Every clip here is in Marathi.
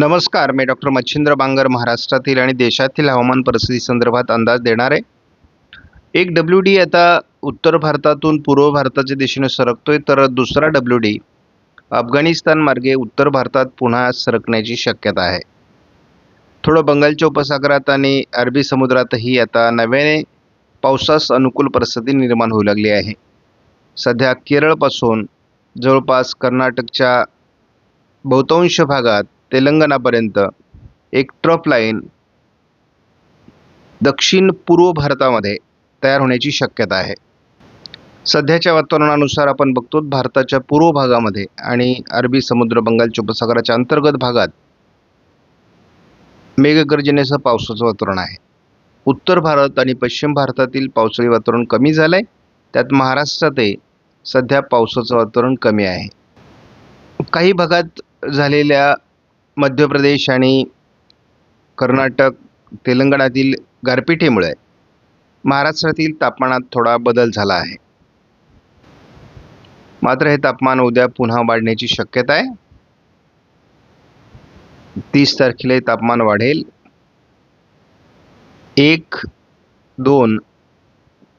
नमस्कार मी डॉक्टर मच्छिंद्र बांगर महाराष्ट्रातील आणि देशातील हवामान परिस्थिती संदर्भात अंदाज देणार. आहे एक डब्ल्यू डी आता उत्तर भारतातून पूर्व भारताच्या दिशेने सरकतोय तर दुसरा डब्ल्यू डी अफगाणिस्तान मार्गे उत्तर भारतात पुन्हा सरकण्याची शक्यता आहे. थोडं बंगालच्या उपसागरात आणि अरबी समुद्रातही आता नव्याने पावसास अनुकूल परिस्थिती निर्माण होऊ लागली आहे. सध्या केरळपासून जवळपास कर्नाटकच्या बहुतांश भागात तेलंगणापर्यंत. एक ट्रफ लाईन दक्षिण पूर्व भारतामध्ये तयार होण्याची शक्यता आहे. सध्याच्या वातावरणानुसार आपण बघतो भारताच्या पूर्व भागामध्ये आणि अरबी समुद्र बंगालच्या उपसागराच्या अंतर्गत भागात मेघगर्जनेसह पावसाचं वातावरण आहे. उत्तर भारत आणि पश्चिम भारतातील पावसाळी वातावरण कमी झालं आहे त्यात महाराष्ट्रातही सध्या पावसाचं वातावरण कमी आहे. काही भागात झालेल्या मध्य प्रदेश आणि कर्नाटक तेलंगणातील गारपिटीमुळे महाराष्ट्रातील तापमानात थोडा बदल झाला आहे. मात्र हे तापमान उद्या पुन्हा वाढण्याची शक्यता आहे. तीस तारखेला हे तापमान वाढेल. एक दोन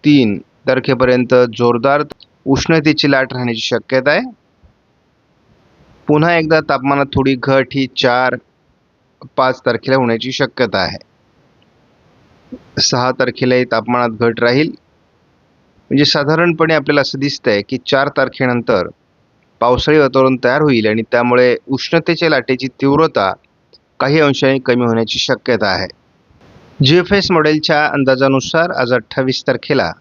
तीन तारखेपर्यंत जोरदार उष्णतेची लाट राहण्याची शक्यता आहे. पुन्हा एकदा तापमानात थोडी घट ही चार पाच तारखेला होण्याची शक्यता आहे. सहा तारखेलाही तापमानात घट राहील. म्हणजे साधारणपणे आपल्याला असं दिसतंय की चार तारखेनंतर पावसाळी वातावरण तयार होईल आणि त्यामुळे उष्णतेच्या लाटेची तीव्रता काही अंशाने कमी होण्याची शक्यता आहे. जी एफ एस मॉडेलच्या अंदाजानुसार आज अठ्ठावीस तारखेला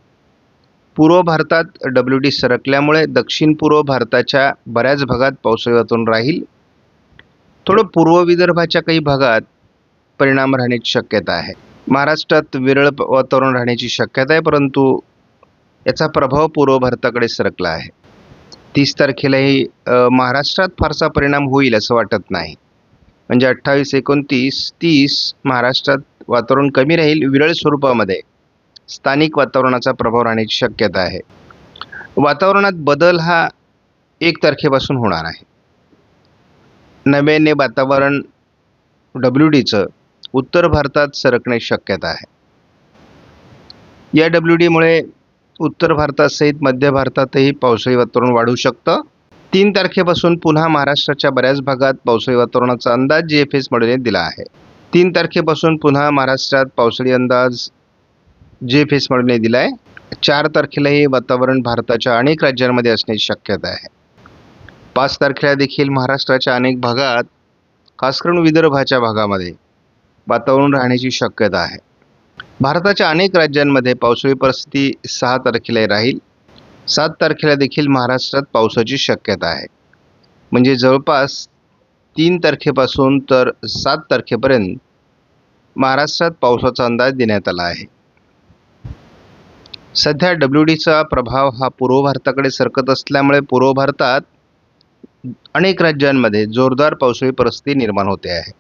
पूर्व भारतात डब्ल्यू डी सरकल्यामुळे दक्षिण पूर्व भारताच्या बऱ्याच भागात पावसाळ्यातून राहील. थोडं पूर्व विदर्भाच्या काही भागात परिणाम राहण्याची शक्यता आहे. महाराष्ट्रात विरळ वातावरण राहण्याची शक्यता आहे परंतु याचा प्रभाव पूर्व भारताकडे सरकला आहे. तीस तारखेलाही महाराष्ट्रात फारसा परिणाम होईल असं वाटत नाही. म्हणजे अठ्ठावीस एकोणतीस तीस महाराष्ट्रात वातावरण कमी राहील विरळ स्वरूपामध्ये. स्थानिक वातावरणाचा प्रभाव राहण्याची शक्यता आहे. वातावरणात बदल हा एक तारखेपासून होणार आहे. नव्याने वातावरण डब्ल्यू डीचं उत्तर भारतात सरकण्याची शक्यता आहे. या डब्ल्यू डीमुळे उत्तर भारतासहित मध्य भारतातही पावसाळी वातावरण वाढू शकतं. तीन तारखेपासून पुन्हा महाराष्ट्राच्या बऱ्याच भागात पावसाळी वातावरणाचा अंदाज जी एफ एस मॉडेलने दिला आहे. तीन तारखेपासून पुन्हा महाराष्ट्रात पावसाळी अंदाज जे एफ एस मॉडेलने आहे चार तारखेलाही वातावरण भारताच्या अनेक राज्यांमध्ये असण्याची शक्यता आहे. पाच तारखेला देखील महाराष्ट्राच्या अनेक भागात खास करून विदर्भाच्या भागामध्ये वातावरण राहण्याची शक्यता आहे. भारताच्या अनेक राज्यांमध्ये पावसाळी परिस्थिती सहा तारखेला राहील. सात तारखेला देखील महाराष्ट्रात पावसाची शक्यता आहे. म्हणजे जवळपास तीन तारखेपासून तर सात तारखेपर्यंत महाराष्ट्रात पावसाचा अंदाज देण्यात आला आहे. सध्या डब्ल्यू डीचा प्रभाव हा पूर्व भारताकडे सरकत असल्यामुळे पूर्व भारतात अनेक राज्यांमध्ये जोरदार पावसाळी परिस्थिती निर्माण होते आहे.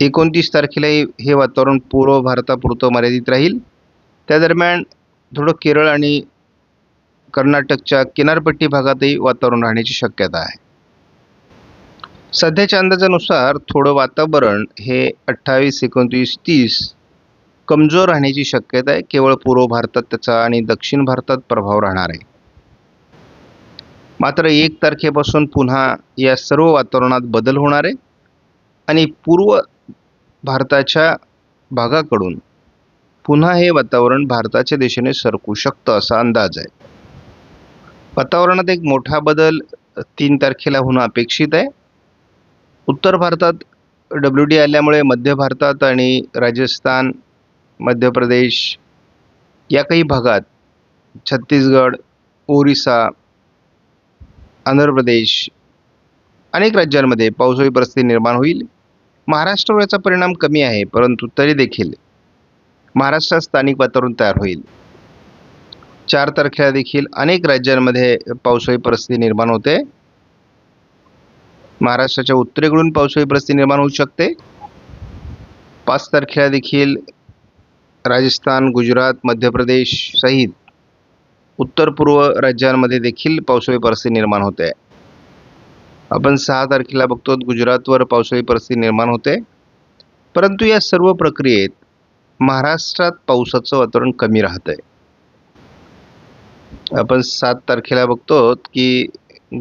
एकोणतीस तारखेला हे वातावरण पूर्व भारतापुरतं मर्यादित राहील. त्या दरम्यान थोडं केरळ आणि कर्नाटकच्या किनारपट्टी भागातही वातावरण राहण्याची शक्यता आहे. सध्याच्या अंदाजानुसार थोडं वातावरण हे अठ्ठावीस एकोणतीस तीस कमजोर राहण्याची शक्यता आहे. केवळ पूर्व भारतात त्याचा आणि दक्षिण भारतात प्रभाव राहणार आहे. मात्र एक तारखेपासून पुन्हा या सर्व वातावरणात बदल होणार आहे. आणि पूर्व भारताच्या भागाकडून पुन्हा हे वातावरण भारताच्या दिशेने सरकू शकतं असा अंदाज आहे. वातावरणात एक मोठा बदल तीन तारखेला होणं अपेक्षित आहे. उत्तर भारतात डब्ल्यू डी आल्यामुळे मध्य भारतात आणि राजस्थान मध्य प्रदेश या काही भागात छत्तीसगड ओरिसा आंध्र प्रदेश अनेक राज्यांमध्ये पावसाळी परिस्थिती निर्माण होईल. महाराष्ट्रावर याचा परिणाम कमी आहे परंतु तरी देखील महाराष्ट्रात स्थानिक वातावरण तयार होईल. चार तारखेला देखील अनेक राज्यांमध्ये पावसाळी परिस्थिती निर्माण होते. महाराष्ट्राच्या उत्तरेकडून पावसाळी परिस्थिती निर्माण होऊ शकते. पाच तारखेला देखील राजस्थान गुजरात मध्य प्रदेश सहित उत्तर पूर्व राज्यांमध्ये देखील पावसाळी परिस्थिती निर्माण होते. आपण सहा तारखेला बघतो गुजरातवर पावसाळी परिस्थिती निर्माण होते. परंतु या सर्व प्रक्रियेत महाराष्ट्रात पावसाचं वातावरण कमी राहत आहे आपण सात तारखेला बघतो की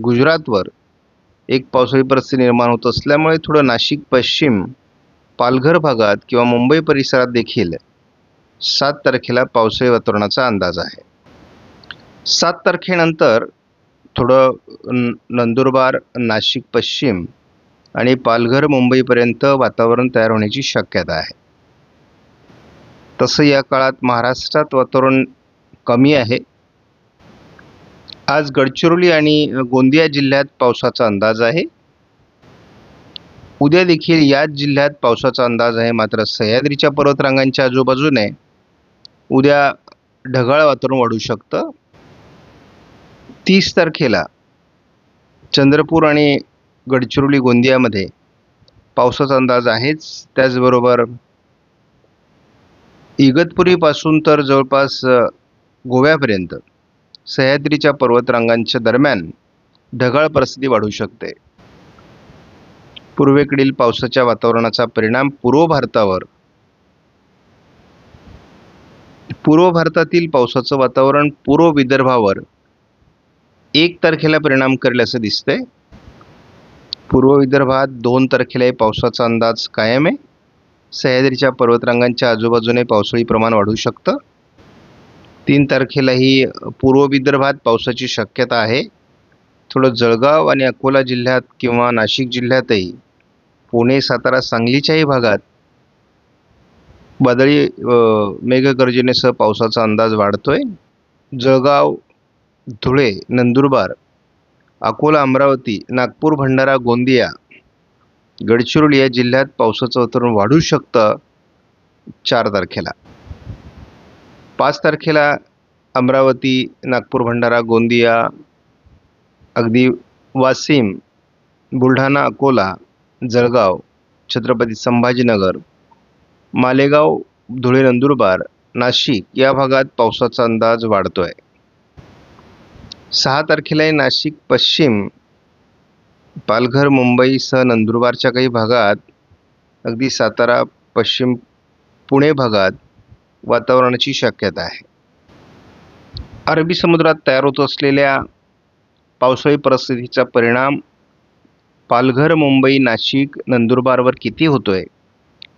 गुजरातवर एक पावसाळी परिस्थिती निर्माण होत असल्यामुळे थोडं नाशिक पश्चिम पालघर भागात किंवा मुंबई परिसरात देखील सात तारखेला पावसाळी वातावरणाचा अंदाज आहे. सात तारखेनंतर थोडं न- नंदुरबार नाशिक पश्चिम आणि पालघर मुंबईपर्यंत वातावरण तयार होण्याची शक्यता आहे. तसं या काळात महाराष्ट्रात वातावरण कमी आहे. आज गडचिरोली आणि गोंदिया जिल्ह्यात पावसाचा अंदाज आहे. उद्या देखील याच जिल्ह्यात पावसाचा अंदाज आहे मात्र सह्याद्रीच्या पर्वतरांगांच्या आजूबाजूने उद्या ढगाळ वातावरण वाढू शकतं. तीस तारखेला चंद्रपूर आणि गडचिरोली गोंदियामध्ये पावसाचा अंदाज आहेच. त्याचबरोबर इगतपुरीपासून तर जवळपास गोव्यापर्यंत सह्याद्रीच्या पर्वतरांगांच्या दरम्यान ढगाळ परिस्थिती वाढू शकते. पूर्वेकडील पावसाच्या वातावरणाचा परिणाम पूर्व भारतावर पूर्व भारतातील पावसाचं वातावरण पूर्व विदर्भावर एक तारखेला परिणाम करेल असं दिसतंय. पूर्व विदर्भात दोन तारखेलाही पावसाचा अंदाज कायम आहे. सह्याद्रीच्या पर्वतरांगांच्या आजूबाजूने पावसाळी प्रमाण वाढू शकतं. तीन तारखेलाही पूर्व विदर्भात पावसाची शक्यता आहे. थोडं जळगाव आणि अकोला जिल्ह्यात किंवा नाशिक जिल्ह्यातही पुणे सातारा सांगलीच्याही भागात वादळी मेघगर्जनेसह पावसाचा अंदाज वाढतोय. जळगाव धुळे नंदुरबार अकोला अमरावती नागपूर भंडारा गोंदिया गडचिरोली या जिल्ह्यात पावसाचं वातावरण वाढू शकतं चार तारखेला. पाच तारखेला अमरावती नागपूर भंडारा गोंदिया अगदी वाशिम बुलढाणा अकोला जळगाव छत्रपती संभाजीनगर मालेगाव धुळे नंदुरबार नाशिक या भागात पावसाचा अंदाज वाढतो आहे सहा तारखेला नाशिक पश्चिम पालघर मुंबईसह नंदुरबारच्या काही भागात अगदी सातारा पश्चिम पुणे भागात वातावरणाची शक्यता आहे. अरबी समुद्रात तयार होत असलेल्या पावसाळी परिस्थितीचा परिणाम पालघर मुंबई नाशिक नंदुरबारवर किती होतो आहे